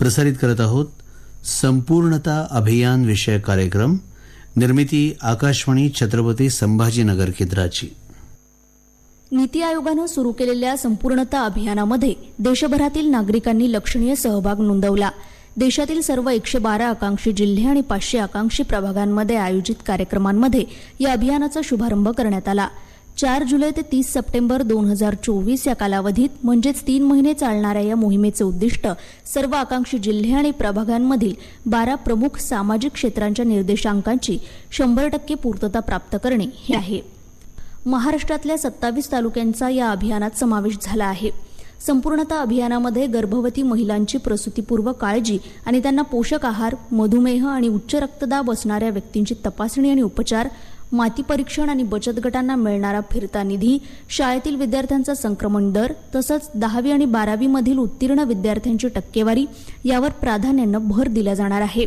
प्रसारित करत आहोत संपूर्णता अभियान विषयक कार्यक्रम निर्मिती आकाशवाणी छत्रपती संभाजीनगर केंद्राची. नीती आयोगानं सुरू केलेल्या संपूर्णता अभियानामध्ये देशभरातील नागरिकांनी लक्षणीय सहभाग नोंदवला. देशातील सर्व एकशे बारा आकांक्षी जिल्हे आणि पाचशे आकांक्षी प्रभागांमध्ये आयोजित कार्यक्रमांमध्ये या अभियानाचा शुभारंभ करण्यात आला. चार जुलै ते तीस सप्टेंबर दोन हजार चोवीस या कालावधीत म्हणजेच तीन महिने चालणाऱ्या या मोहिमेचे उद्दिष्ट सर्व आकांक्षी जिल्हे आणि प्रभागांमधील बारा प्रमुख सामाजिक क्षेत्रांच्या निर्देशांकांची शंभर टक्के पूर्तता प्राप्त करणे हे आहे. महाराष्ट्रातल्या सत्तावीस तालुक्यांचा या अभियानात समावेश झाला आहे. संपूर्णता अभियानामध्ये गर्भवती महिलांची प्रसूतीपूर्व काळजी आणि त्यांना पोषक आहार मधुमेह आणि उच्च रक्तदाब असणाऱ्या व्यक्तींची तपासणी आणि उपचार माती परीक्षण आणि बचत गटांना मिळणारा फिरता निधी शाळेतील विद्यार्थ्यांचा संक्रमण दर तसंच दहावी आणि बारावीमधील उत्तीर्ण विद्यार्थ्यांची टक्केवारी यावर प्राधान्यानं भर दिला जाणार आहे.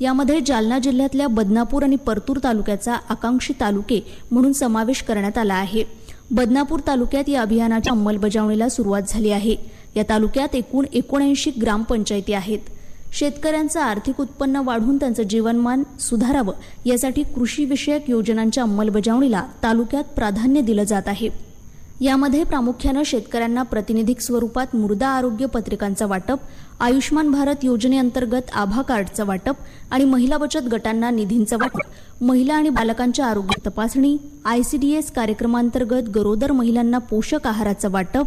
यामध्ये जालना जिल्ह्यातल्या बदनापूर आणि परतूर तालुक्याचा आकांक्षी तालुके म्हणून समावेश करण्यात आला आहे. बदनापूर तालुक्यात या अभियानाच्या अंमलबजावणीला सुरुवात झाली आहे. या तालुक्यात एकूण एकोणऐंशी ग्रामपंचायती आहेत. शेतकऱ्यांचं आर्थिक उत्पन्न वाढून त्यांचं जीवनमान सुधारावं यासाठी कृषीविषयक योजनांच्या अंमलबजावणीला तालुक्यात प्राधान्य दिलं जात आहे. यामध्ये प्रामुख्यानं शेतकऱ्यांना प्रातिनिधिक स्वरूपात मृदा आरोग्य पत्रिकांचं वाटप आयुष्मान भारत योजनेअंतर्गत आभा कार्डचं वाटप आणि महिला बचत गटांना निधींचं वाटप महिला आणि बालकांच्या आरोग्य तपासणी आयसीडीएस कार्यक्रमांतर्गत गरोदर महिलांना पोषक आहाराचं वाटप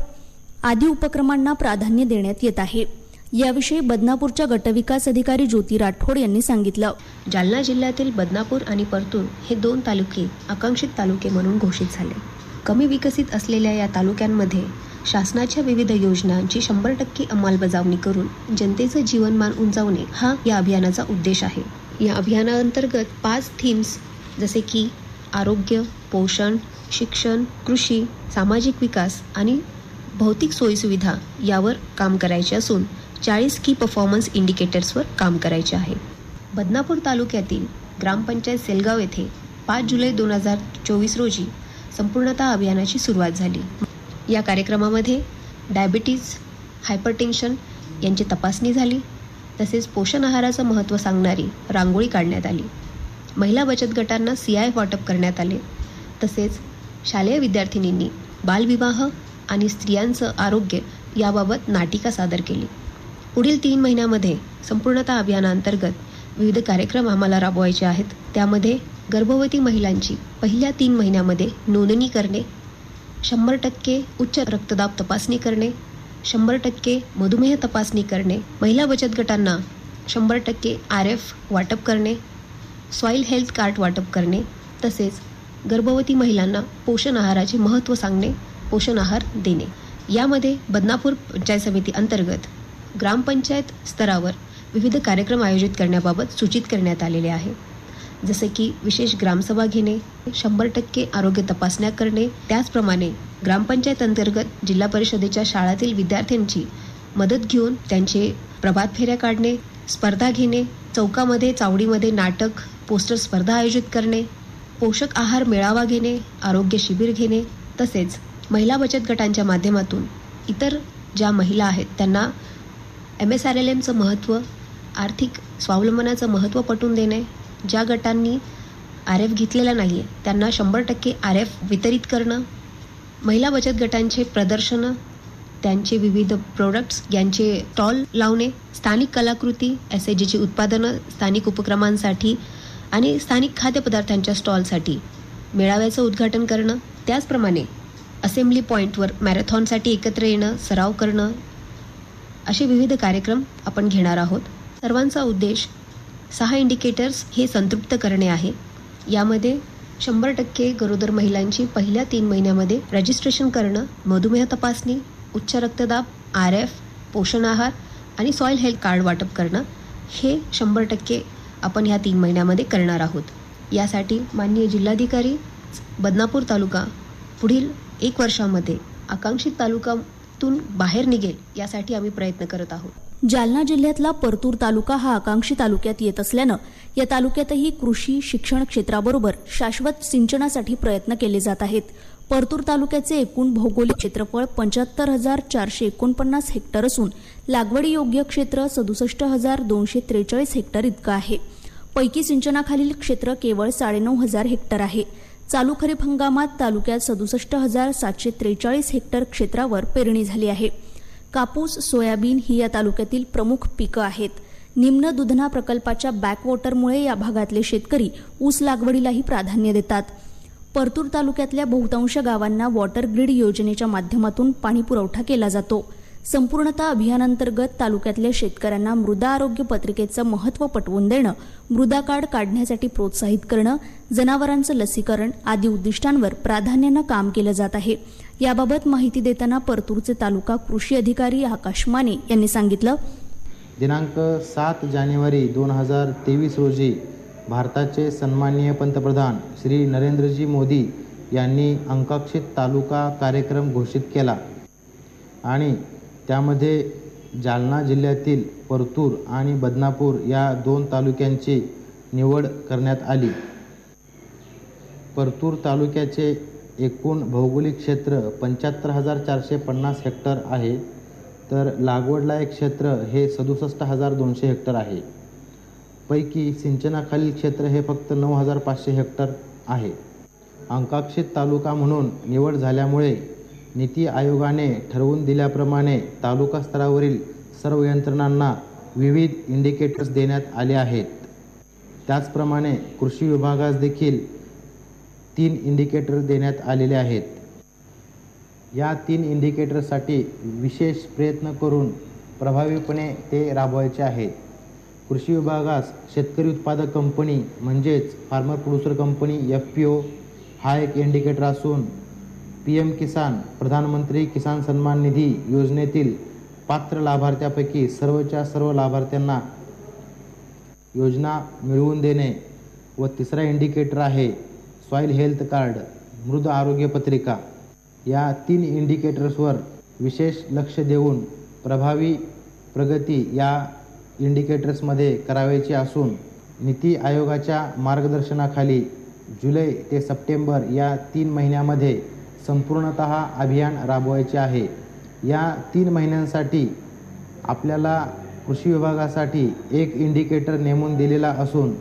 आदी उपक्रमांना प्राधान्य देण्यात येत आहे. याविषयी बदनापूरच्या गटविकास अधिकारी ज्योती राठोड यांनी सांगितलं. जालना जिल्ह्यातील बदनापूर आणि परतूर हे दोन तालुके आकांक्षित तालुके म्हणून घोषित झाले. कमी विकसित असलेल्या या तालुक्यांमध्ये शासनाच्या विविध योजनांची शंभर टक्के अंमलबजावणी करून जनतेचं जीवनमान उंचावणे हा या अभियानाचा उद्देश आहे. या अभियानाअंतर्गत पाच थीम्स जसे की आरोग्य पोषण शिक्षण कृषी सामाजिक विकास आणि भौतिक सोयीसुविधा यावर काम करायचे असून चाळीस की परफॉर्मन्स इंडिकेटर्सवर काम करायचे आहे. बदनापूर तालुक्यातील ग्रामपंचायत सेलगाव येथे पाच जुलै दोन हजार चोवीस रोजी संपूर्णता अभियानाची सुरुवात झाली. या कार्यक्रमामध्ये डायबिटीज हायपरटेन्शन यांची तपासणी झाली. तसेच पोषण आहाराचं महत्त्व सांगणारी रांगोळी काढण्यात आली. महिला बचत गटांना सी आय वाटप करण्यात आले. तसेच शालेय विद्यार्थिनींनी बालविवाह आणि स्त्रियांचं आरोग्य याबाबत नाटिका सादर केली. पुढील तीन महिन्यामध्ये संपूर्णता अभियानाअंतर्गत विविध कार्यक्रम आम्हाला राबवायचे आहेत. त्यामध्ये गर्भवती महिलांची पहिल्या तीन महिन्यामध्ये नोंदणी करणे शंभर टक्के उच्च रक्तदाब तपासणी करणे शंभर टक्के मधुमेह तपासणी करणे महिला बचत गटांना शंभर टक्के आर एफ वाटप करणे सॉईल हेल्थ कार्ड वाटप करणे तसेच गर्भवती महिलांना पोषण आहाराचे महत्त्व सांगणे पोषण आहार देणे. यामध्ये बदनापूर पंचायत समिती अंतर्गत ग्रामपंचायत स्तरावर विविध कार्यक्रम आयोजित करण्याबाबत सूचित करण्यात आलेले आहे. जसे की विशेष ग्रामसभा घेणे शंभर टक्के आरोग्य तपासण्या करणे त्याचप्रमाणे ग्रामपंचायत अंतर्गत जिल्हा परिषदेच्या शाळातील विद्यार्थ्यांची मदत घेऊन त्यांचे प्रभात फेऱ्या काढणे स्पर्धा घेणे चौकामध्ये चावडीमध्ये नाटक पोस्टर स्पर्धा आयोजित करणे पोषक आहार मेळावा घेणे आरोग्य शिबिर घेणे तसेच महिला बचत गटांच्या माध्यमातून इतर ज्या महिला आहेत त्यांना एम एस आर एल एमचं महत्त्व आर्थिक स्वावलंबनाचं महत्त्व पटवून देणे ज्या गटांनी आर एफ घेतलेला नाही आहे त्यांना शंभर टक्के आर एफ वितरित करणं महिला बचत गटांचे प्रदर्शनं त्यांचे विविध प्रोडक्ट्स यांचे स्टॉल लावणे स्थानिक कलाकृती एस एच जीची उत्पादनं स्थानिक उपक्रमांसाठी आणि स्थानिक खाद्यपदार्थांच्या स्टॉलसाठी मेळाव्याचं उद्घाटन करणं त्याचप्रमाणे असेंब्ली पॉईंटवर मॅरेथॉनसाठी एकत्र येणं सराव करणं असे विविध कार्यक्रम आपण घेणार आहोत. सर्वांचा उद्देश सहा इंडिकेटर्स हे संतृप्त करणे आहे. यामध्ये शंभर टक्के गरोदर महिलांची पहिल्या तीन महिन्यामध्ये रजिस्ट्रेशन करणं मधुमेह तपासणी उच्च रक्तदाब आर एफ पोषण आहार आणि सॉईल हेल्थ कार्ड वाटप करणं हे शंभर टक्के आपण ह्या तीन महिन्यामध्ये करणार आहोत. यासाठी माननीय जिल्हाधिकारी बदनापूर तालुका पुढील एक वर्षामध्ये आकांक्षित तालुका तालुकातून बाहेर निघेल यासाठी आम्ही प्रयत्न करत आहोत. जालना जिल्ह्यातला परतूर तालुका हा आकांक्षी तालुक्यात येत असल्यानं या तालुक्यातही कृषी शिक्षण क्षेत्राबरोबर शाश्वत सिंचनासाठी प्रयत्न केले जात आहेत. परतूर तालुक्याचे एकूण भौगोलिक क्षेत्रफळ पंच्याहत्तर हजार चारशे एकोणपन्नास हेक्टर असून लागवडीयोग्य क्षेत्र सदुसष्ट हजार दोनशे त्रेचाळीस हेक्टर इतकं आहे. पैकी सिंचनाखालील क्षेत्र केवळ साडेनऊ हजार हेक्टर आहे. चालू खरीप हंगामात तालुक्यात सदुसष्ट हजार सातशे त्रेचाळीस हेक्टर क्षेत्रावर पेरणी झाली आहे. कापूस सोयाबीन ही या तालुक्यातील प्रमुख पिकं आहेत. निम्न दुधना प्रकल्पाच्या बॅकवॉटरमुळे या भागातले शेतकरी ऊस लागवडीलाही प्राधान्य देतात. परतूर तालुक्यातल्या बहुतांश गावांना वॉटर ग्रीड योजनेच्या माध्यमातून पाणी पुरवठा केला जातो. संपूर्णतः अभियानांतर्गत तालुक्यातल्या शेतकऱ्यांना मृदा आरोग्य पत्रिकेचं महत्त्व पटवून देणं मृदा कार्ड काढण्यासाठी प्रोत्साहित करणं जनावरांचं लसीकरण आदी उद्दिष्टांवर प्राधान्यानं काम केलं जात आहे. याबाबत माहिती देताना परतूरचे तालुका कृषी अधिकारी आकाश माने यांनी सांगितलं. दिनांक सात जानेवारी दोन हजार तेवीस रोजी भारताचे सन्माननीय पंतप्रधान श्री नरेंद्रजी मोदी यांनी अंकाक्षित तालुका कार्यक्रम घोषित केला आणि त्यामध्ये जालना जिल्ह्यातील परतूर आणि बदनापूर या दोन तालुक्यांची निवड करण्यात आली. परतूर तालुक्याचे एकूण भौगोलिक क्षेत्र पंच्याहत्तर हजार चारशे पन्नास हेक्टर आहे. तर लागवडलायक क्षेत्र हे सदुसष्ट हजार दोनशे हेक्टर आहे. पैकी सिंचनाखालील क्षेत्र हे फक्त नऊ हजार पाचशे हेक्टर आहे. अंकाक्षित तालुका म्हणून निवड झाल्यामुळे नीती आयोगाने ठरवून दिल्याप्रमाणे तालुका स्तरावरील सर्व यंत्रणांना विविध इंडिकेटर्स देण्यात आले आहेत. त्याचप्रमाणे कृषी विभागास देखील तीन इंडिकेटर देण्यात आलेले आहेत. या तीन इंडिकेटरसाठी विशेष प्रयत्न करून प्रभावीपणे ते राबवायचे आहेत कृषी विभागास शेतकरी उत्पादक कंपनी म्हणजेच farmer producer company F P O हा एक इंडिकेटर असून पी एम किसान प्रधानमंत्री किसान सन्मान निधी योजनेतील पात्र लाभार्थ्यापैकी सर्वच्या सर्व लाभार्थ्यांना योजना मिळवून देणे व तिसरा इंडिकेटर आहे सॉईल हेल्थ कार्ड मृद आरोग्य पत्रिका. या तीन इंडिकेटर्सवर विशेष लक्ष देऊन प्रभावी प्रगती या इंडिकेटर्समध्ये करावयाची असून नीती आयोगाच्या मार्गदर्शनाखाली जुलै ते सप्टेंबर या तीन महिन्यामध्ये संपूर्णत अभियान राबवायचे आहे. या तीन महिन्यांसाठी आपल्याला कृषी विभागासाठी एक इंडिकेटर नेमून दिलेला असून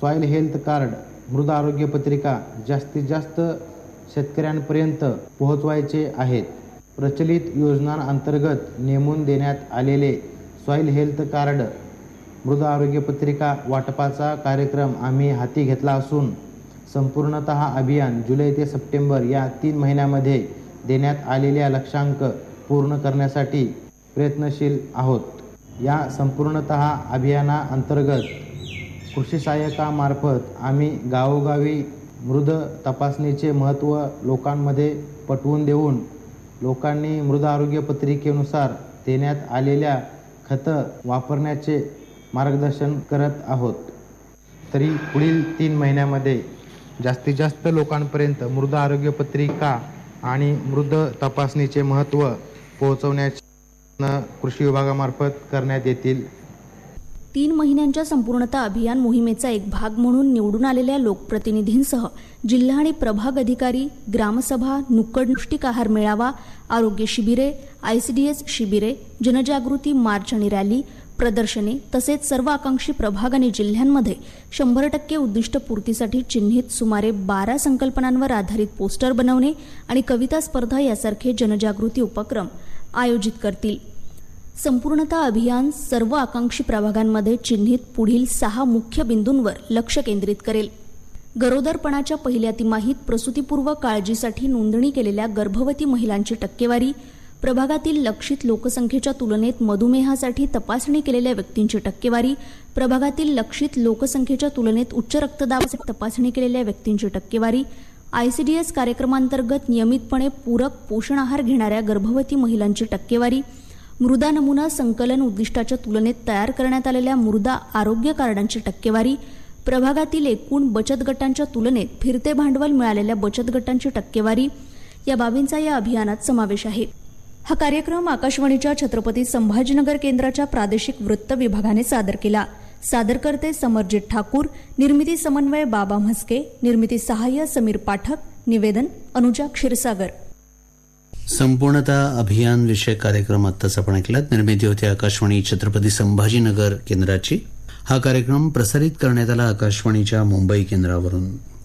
सॉईल हेल्थ कार्ड मृद आरोग्य पत्रिका जास्तीत जास्त शेतकऱ्यांपर्यंत पोहोचवायचे आहेत. प्रचलित योजनांअंतर्गत नेमून देण्यात आलेले सॉईल हेल्थ कार्ड मृद आरोग्य पत्रिका वाटपाचा कार्यक्रम आम्ही हाती घेतला असून संपूर्णत अभियान जुलै ते सप्टेंबर या तीन महिन्यामध्ये देण्यात आलेल्या लक्षांक पूर्ण करण्यासाठी प्रयत्नशील आहोत. या संपूर्णत अभियानाअंतर्गत कृषी सहाय्यकामार्फत आम्ही गावोगावी मृद तपासणीचे महत्त्व लोकांमध्ये पटवून देऊन लोकांनी मृद आरोग्य पत्रिकेनुसार देण्यात आलेल्या खतं वापरण्याचे मार्गदर्शन करत आहोत. तरी पुढील तीन महिन्यामध्ये जास्तीत जास्त लोकांपर्यंत मृद आरोग्य पत्रिका आणि मृद तपासणीचे महत्त्व पोहोचवण्याचे कृषी विभागामार्फत करण्यात येतील. तीन महिन्यांच्या संपूर्णता अभियान मोहिमेचा एक भाग म्हणून निवडून आलेल्या लोकप्रतिनिधींसह जिल्हा आणि प्रभाग अधिकारी ग्रामसभा नुक्कड पौष्टिक आहार मेळावा आरोग्य शिबिरे आयसीडीएस शिबिरे जनजागृती मार्च आणि रॅली प्रदर्शने तसेच सर्व आकांक्षी प्रभाग आणि जिल्ह्यांमध्ये शंभर टक्के उद्दिष्ट पूर्तीसाठी चिन्हित सुमारे बारा संकल्पनांवर आधारित पोस्टर बनवणे आणि कविता स्पर्धा यासारखे जनजागृती उपक्रम आयोजित करतील. संपूर्णता अभियान सर्व आकांक्षी प्रभागांमध्ये चिन्हित पुढील सहा मुख्य बिंदूंवर लक्ष केंद्रित करेल. गरोदरपणाच्या पहिल्या तिमाहीत प्रसूतीपूर्व काळजीसाठी नोंदणी केलेल्या गर्भवती महिलांची टक्केवारी प्रभागातील लक्षित लोकसंख्येच्या तुलनेत मधुमेहासाठी तपासणी केलेल्या व्यक्तींची टक्केवारी प्रभागातील लक्षित लोकसंख्येच्या तुलनेत उच्च रक्तदाबासाठी तपासणी केलेल्या व्यक्तींची टक्केवारी आयसीडीएस कार्यक्रमांतर्गत नियमितपणे पूरक पोषण आहार घेणाऱ्या गर्भवती महिलांची टक्केवारी मृदा नमुना संकलन उद्दिष्टाच्या तुलनेत तयार करण्यात आलेल्या मृदा आरोग्य कार्डांची टक्केवारी प्रभागातील एकूण बचत गटांच्या तुलनेत फिरते भांडवल मिळालेल्या बचत गटांची टक्केवारी या बाबींचा या अभियानात समावेश आहे. हा कार्यक्रम आकाशवाणीच्या छत्रपती संभाजीनगर केंद्राच्या प्रादेशिक वृत्त विभागाने सादर केला. सादरकर्ते समरजित ठाकूर निर्मिती समन्वय बाबा म्हस्के निर्मिती सहाय्य समीर पाठक निवेदन अनुजा क्षीरसागर. संपूर्णता अभियान विषयक कार्यक्रम आत्ताच आपण ऐकलात. निर्मिती होती आकाशवाणी छत्रपती संभाजीनगर केंद्राची. हा कार्यक्रम प्रसारित करण्यात आला आकाशवाणीच्या मुंबई केंद्रावरून.